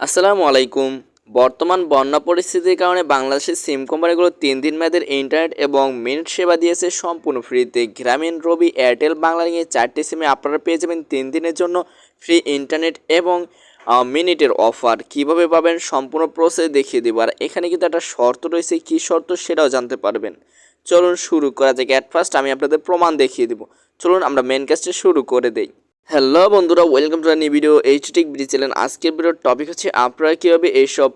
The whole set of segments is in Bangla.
আসসালামু আলাইকুম। বর্তমান বন্যা পরিস্থিতির কারণে বাংলাদেশের সিম কোম্পানিগুলো তিন দিন মেয়াদের ইন্টারনেট এবং মিনিট সেবা দিয়েছে সম্পূর্ণ ফ্রিতে। গ্রামীণ রবি এয়ারটেল বাংলা নিয়ে চারটি সিমে আপনারা পেয়ে যাবেন তিন দিনের জন্য ফ্রি ইন্টারনেট এবং মিনিটের অফার। কীভাবে পাবেন সম্পূর্ণ প্রসেস দেখিয়ে দেবো। আর এখানে কিন্তু একটা শর্ত রয়েছে। কী শর্ত সেটাও জানতে পারবেন। চলুন শুরু করা যাক। অ্যাট ফার্স্ট আমি আপনাদের প্রমাণ দেখিয়ে দেবো। চলুন আমরা মেন কাজটা শুরু করে দেই। হ্যালো বন্ধুরা ওয়েলকাম টু নিউ ভিডিও এইচটিক ব্রিজ চ্যানেল আজকের ভিডিওর টপিক হচ্ছে, আপনারা কীভাবে এইসব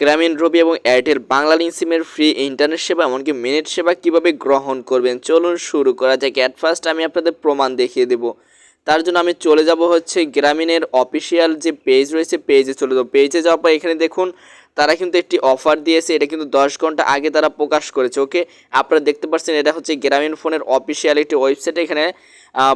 গ্রামীণ রবি এবং এয়ারটেল বাংলা লিঙ্ক সিমের ফ্রি ইন্টারনেট সেবা, এমনকি মিনিট সেবা কীভাবে গ্রহণ করবেন? চলুন শুরু করা যাক। অ্যাট ফার্স্ট আমি আপনাদের প্রমাণ দেখিয়ে দেবো। তার জন্য আমি চলে যাব হচ্ছে গ্রামীণের অফিসিয়াল যে পেজ রয়েছে পেজে চলে যাব। পেজে যাওয়ার পর এখানে দেখুন, তারা কিন্তু একটি অফার দিয়েছে। এটা কিন্তু দশ ঘণ্টা আগে তারা প্রকাশ করেছে ওকে আপনারা দেখতে পাচ্ছেন, এটা হচ্ছে গ্রামীণ ফোনের অফিসিয়াল একটি ওয়েবসাইট এখানে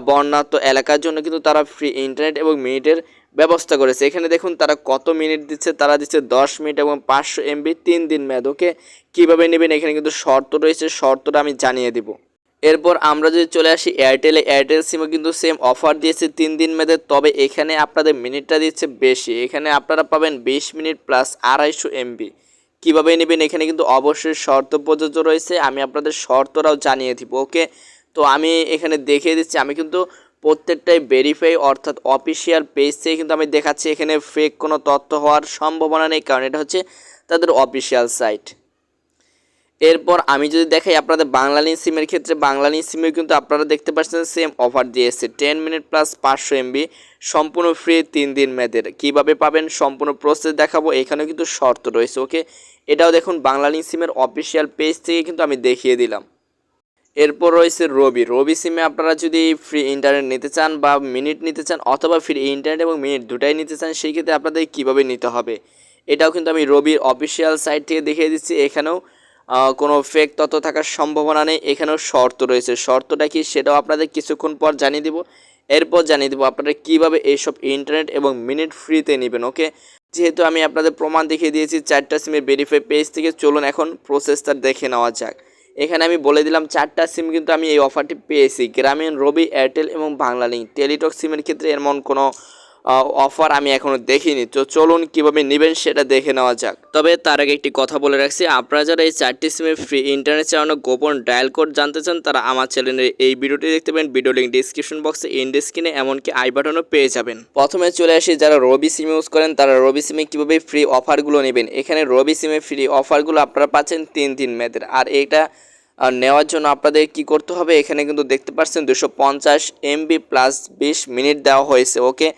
বন্যাত্ম এলাকার জন্য কিন্তু তারা ফ্রি ইন্টারনেট এবং মিনিটের ব্যবস্থা করেছে। এখানে দেখুন তারা কত মিনিট দিচ্ছে? তারা দিচ্ছে দশ মিনিট এবং পাঁচশো এমবি তিন দিন মেয়াদ। ওকে? কীভাবে নেবেন? এখানে কিন্তু শর্ত রয়েছে। শর্তটা আমি জানিয়ে দেবো। এরপর আমরা যদি চলে আসি এয়ারটেলে এয়ারটেল সিমও কিন্তু সেম অফার দিয়েছে তিন দিন মেয়াদের তবে এখানে আপনাদের মিনিটটা দিচ্ছে বেশি। এখানে আপনারা পাবেন বিশ মিনিট প্লাস আড়াইশো এমবি কীভাবে নেবেন? এখানে কিন্তু অবশ্যই শর্ত প্রযোজ্য রয়েছে। আমি আপনাদের শর্তরাও জানিয়ে দিব। ওকে? তো আমি এখানে দেখিয়ে দিচ্ছি, আমি কিন্তু প্রত্যেকটাই ভেরিফাই অর্থাৎ অফিসিয়াল পেজ থেকে কিন্তু আমি দেখাচ্ছি, এখানে ফেক কোনো তথ্য হওয়ার সম্ভাবনা নেই, কারণ এটা হচ্ছে তাদের অফিসিয়াল সাইট এরপর আমি যদি দেখাই আপনাদের বাংলালিন সিমের ক্ষেত্রে বাংলালিন সিমে কিন্তু আপনারা দেখতে পাচ্ছেন সেম অফার দিয়েছে টেন মিনিট প্লাস পাঁচশো এমবি সম্পূর্ণ ফ্রি তিন দিন মেয়াদের। কীভাবে পাবেন সম্পূর্ণ প্রসেস দেখাবো, এখানেও কিন্তু শর্ত রয়েছে ওকে এটাও দেখুন বাংলালিন সিমের অফিসিয়াল পেজ থেকে কিন্তু আমি দেখিয়ে দিলাম। এরপর রয়েছে রবি। রবি সিমে আপনারা যদি ফ্রি ইন্টারনেট নিতে চান বা মিনিট নিতে চান অথবা ফ্রি ইন্টারনেট এবং মিনিট দুটাই নিতে চান, সেই ক্ষেত্রে আপনাদের কীভাবে নিতে হবে? এটাও কিন্তু আমি রবির অফিসিয়াল সাইট থেকে দেখিয়ে দিচ্ছি। এখানেও কোনো ফেক তথ্য থাকার সম্ভাবনা নেই। এখানেও শর্ত রয়েছে। শর্তটা কি সেটাও আপনাদের কিছুক্ষণ পর জানিয়ে দিব। এরপর জানিয়ে দেবো আপনারা কীভাবে এইসব ইন্টারনেট এবং মিনিট ফ্রিতে নেবেন ওকে যেহেতু আমি আপনাদের প্রমাণ দেখিয়ে দিয়েছি, চারটা সিমের ভেরিফাই পেজ থেকে। চলুন এখন প্রসেসটা দেখে নেওয়া যাক। এখানে আমি বলে দিলাম চারটা সিম কিন্তু আমি এই অফারটি পেয়েছি। গ্রামীণ, রবি এয়ারটেল এবং বাংলালিঙ্ক টেলিটক সিমের ক্ষেত্রে এমন কোনো অফার আমি এখনও দেখিনি। তো চলুন কীভাবে নেবেন সেটা দেখে নেওয়া যাক। তবে তার আগে একটি কথা বলে রাখছি, আপনারা যারা এই চারটি সিমের ফ্রি ইন্টারনেট চালানো গোপন ডায়াল কোড জানতে চান, তারা আমার চ্যানেলের এই ভিডিওটি দেখতে পাবেন ভিডিও লিঙ্ক ডিসক্রিপশন বক্সে ইন্ড স্ক্রিনে এমনকি আই বাটনও পেয়ে যাবেন। প্রথমে চলে আসি, যারা রবি সিম ইউজ করেন, তারা রবি সিমে কীভাবে ফ্রি অফারগুলো নেবেন? এখানে রবি সিমে ফ্রি অফারগুলো আপনারা পাচ্ছেন তিন দিন মেয়াদের। আর এটা নেওয়ার জন্য আপনাদের কি করতে হবে? এখানে কিন্তু দেখতে পাচ্ছেন দুশো পঞ্চাশ এমবি প্লাস বিশ মিনিট দেওয়া হয়েছে ওকে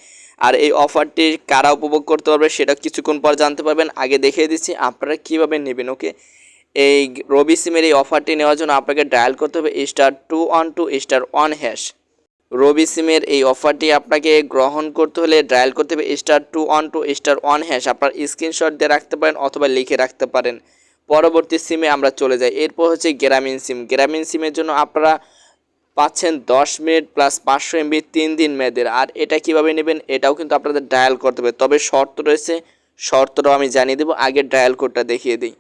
আর এই অফারটি কারা উপভোগ করতে পারবে সেটা কিছুক্ষণ পর জানতে পারবেন। আগে দেখিয়ে দিচ্ছি আপনারা কীভাবে নেবেন, ওকে? এই রবি সিমের এই অফারটি নেওয়ার জন্য আপনাকে ডায়াল করতে হবে star two one two star one hash. Robi সিমের এই অফারটি আপনাকে গ্রহণ করতে হলে ডায়াল করতে হবে star two one two star one hash. আপনার স্ক্রিনশট দিয়ে রাখতে পারেন অথবা লিখে রাখতে পারেন। পরবর্তী সিমে আমরা চলে যাই। এরপর হচ্ছে গ্রামীণ সিম। গ্রামীণ সিমের জন্য আপনারা পাচ্ছেন দশ মিনিট প্লাস পাঁচশো এমবি তিন দিন মেয়াদের। আর এটা কীভাবে নেবেন এটাও কিন্তু আপনাদের ডায়াল করতে হবে। তবে শর্ত রয়েছে, শর্তটাও আমি জানিয়ে দেবো, আগে ডায়াল কোডটা দেখিয়ে দিই।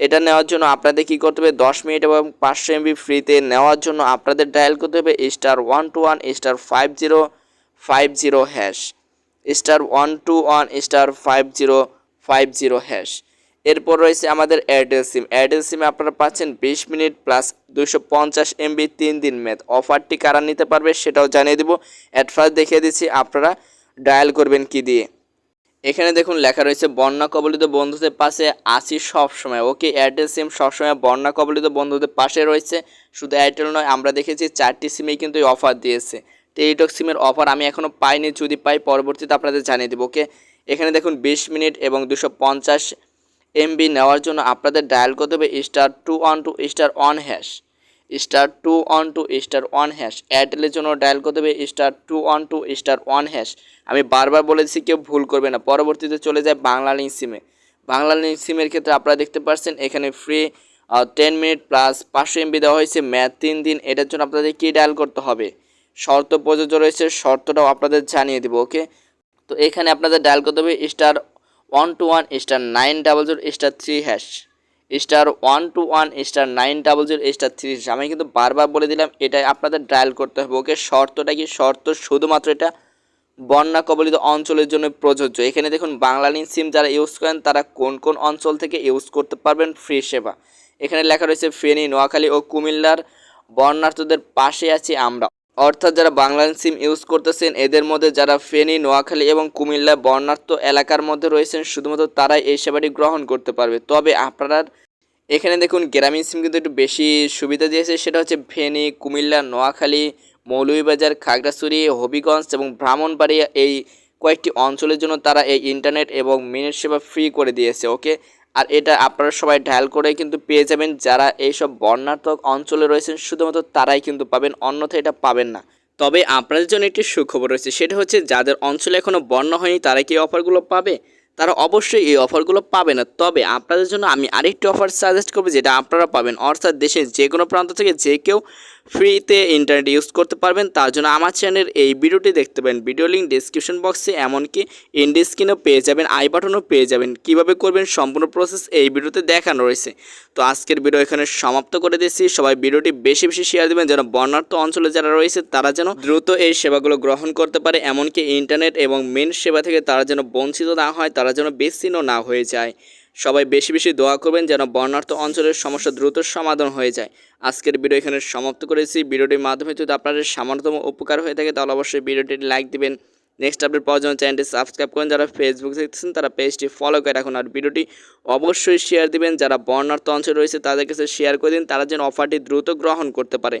এটা নেওয়ার জন্য আপনাদের কী করতে হবে? দশ মিনিট এবং পাঁচশো এমবি ফ্রিতে নেওয়ার জন্য আপনাদের ডায়াল করতে হবে star one two one star five zero five zero hash star one two one star five zero five zero hash এরপর রয়েছে আমাদের এয়ারটেল সিম এয়ারটেল সিমে আপনারা পাচ্ছেন বিশ মিনিট প্লাস দুশো পঞ্চাশ এমবি তিন দিন মেয়াদ অফারটি কারা নিতে পারবে সেটাও জানিয়ে দেবো। অ্যাট ফার্স্ট দেখিয়ে দিচ্ছি আপনারা ডায়াল করবেন কি দিয়ে। এখানে দেখুন লেখা রয়েছে, বন্যা কবলিত বন্ধুদের পাশে আসি সব সময় ওকে এয়ারটেল সিম সবসময় বন্যা কবলিত বন্ধুদের পাশে রয়েছে। শুধু এয়ারটেল নয়, আমরা দেখেছি চারটি সিমেই কিন্তু অফার দিয়েছে। টেলিটক সিমের অফার আমি এখনও পাইনি, যদি পাই পরবর্তীতে আপনাদের জানিয়ে দেবো, ওকে? এখানে দেখুন বিশ মিনিট এবং দুশো পঞ্চাশ এমবি নেওয়ার জন্য আপনাদের ডায়াল করতে হবে star two one two star one hash star two one two star one hash এয়ারটেলের জন্য ডায়াল করতে হবে star two one two star one hash আমি বারবার বলেছি কেউ ভুল করবে না। পরবর্তীতে চলে যায় বাংলা লিঙ্ক সিমে বাংলা লিঙ্ক সিমের ক্ষেত্রে আপনারা দেখতে পাচ্ছেন এখানে ফ্রি টেন মিনিট প্লাস পাঁচশো এমবি দেওয়া হয়েছে। ম্যাথ তিন দিন, এটার জন্য আপনাদের কী ডায়াল করতে হবে? শর্ত প্রযোজ্য রয়েছে, শর্তটাও আপনাদের জানিয়ে দেবো ওকে তো এখানে আপনাদের ডায়াল করতে হবে star one two one star nine double zero star three hash star one two one star nine double zero star three hash আমি কিন্তু বারবার বলে দিলাম এটা আপনাদের ডায়াল করতে হবে ওকে শর্তটা কি? শর্ত শুধুমাত্র এটা বন্যা কবলিত অঞ্চলের জন্য প্রযোজ্য। এখানে দেখুন বাংলালিন সিম যারা ইউজ করেন, তারা কোন কোন অঞ্চল থেকে ইউজ করতে পারবেন? ফ্রি সেবা। এখানে লেখা রয়েছে, ফেনী, নোয়াখালী ও কুমিল্লার বন্যার্থদের পাশে আছি আমরা। অর্থাৎ যারা বাংলালিন সিম ইউজ করতেছেন, এদের মধ্যে যারা ফেনী, নোয়াখালী এবং কুমিল্লা বন্যার্থ এলাকার মধ্যে রয়েছেন, শুধুমাত্র তারাই এই সেবাটি গ্রহণ করতে পারবে। তবে আপনারা এখানে দেখুন, গ্রামীণ সিম কিন্তু একটু বেশি সুবিধা দিয়েছে, সেটা হচ্ছে ফেনী, কুমিল্লা, নোয়াখালী, মৌলভীবাজার, খাগড়াছড়ি, হবিগঞ্জ এবং ব্রাহ্মণবাড়িয়া এই কয়েকটি অঞ্চলের জন্য তারা এই ইন্টারনেট এবং মিনিট সেবা ফ্রি করে দিয়েছে, ওকে? আর এটা আপনারা সবাই ডায়াল করে কিন্তু পেয়ে যাবেন। যারা এইসব বর্ণাত্মক অঞ্চলে রয়েছেন, শুধুমাত্র তারাই কিন্তু পাবেন অন্যথায় এটা পাবেন না। তবে আপনাদের জন্য একটি সুখবর রয়েছে, সেটা হচ্ছে যাদের অঞ্চলে এখনও বন্যা হয়নি, তারা কি অফারগুলো পাবে? তারা অবশ্যই এই অফারগুলো পাবে না। তবে আপনাদের জন্য আমি আরেকটি অফার সাজেস্ট করব, যেটা আপনারা পাবেন। অর্থাৎ দেশের যে কোনো প্রান্ত থেকে যে কেউ ফ্রিতে ইন্টারনেট ইউজ করতে পারবেন। তার জন্য আমার চ্যানেলের এই ভিডিওটি দেখতে পাবেন ভিডিও লিঙ্ক ডিসক্রিপশন বক্সে এমনকি ইন্ডি স্ক্রিনেও পেয়ে যাবেন আই বাটনও পেয়ে যাবেন। কীভাবে করবেন সম্পূর্ণ প্রসেস এই ভিডিওতে দেখানো রয়েছে। তো আজকের ভিডিও এখানে সমাপ্ত করে দিচ্ছি সবাই ভিডিওটি বেশি বেশি শেয়ার দেবেন যেন বর্ণার্থ অঞ্চলে যারা রয়েছে, তারা যেন দ্রুত এই সেবাগুলো গ্রহণ করতে পারে। এমনকি ইন্টারনেট এবং মেন সেবা থেকে তারা যেন বঞ্চিত না হয়, তারা যেন বিচ্ছিন্ন না হয়ে যায়। সবাই বেশি বেশি দোয়া করবেন যেন বর্ণার্থ অঞ্চলের সমস্যা দ্রুত সমাধান হয়ে যায়। আজকের ভিডিও এখানে সমাপ্ত করেছি। ভিডিওটির মাধ্যমে যদি আপনাদের সামান্যতম উপকার হয়ে থাকে, তাহলে অবশ্যই ভিডিওটি লাইক দিবেন। নেক্সট আপডেট পাওয়ার জন্য চ্যানেলটি সাবস্ক্রাইব করেন। যারা ফেসবুক দেখতেছেন তারা পেজটি ফলো করে রাখুন। আর ভিডিওটি অবশ্যই শেয়ার দিবেন। যারা বর্ণার্থ অঞ্চলে রয়েছে, তাদের কাছে শেয়ার করে দিন। তারা যেন অফারটি দ্রুত গ্রহণ করতে পারে।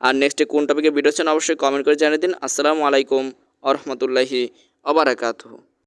আর নেক্সটে কোন টপিকে ভিডিও চান অবশ্যই কমেন্ট করে জানিয়ে দিন। আসসালামু আলাইকুম আ রহমতুল্লাহি আবরাকাতুহু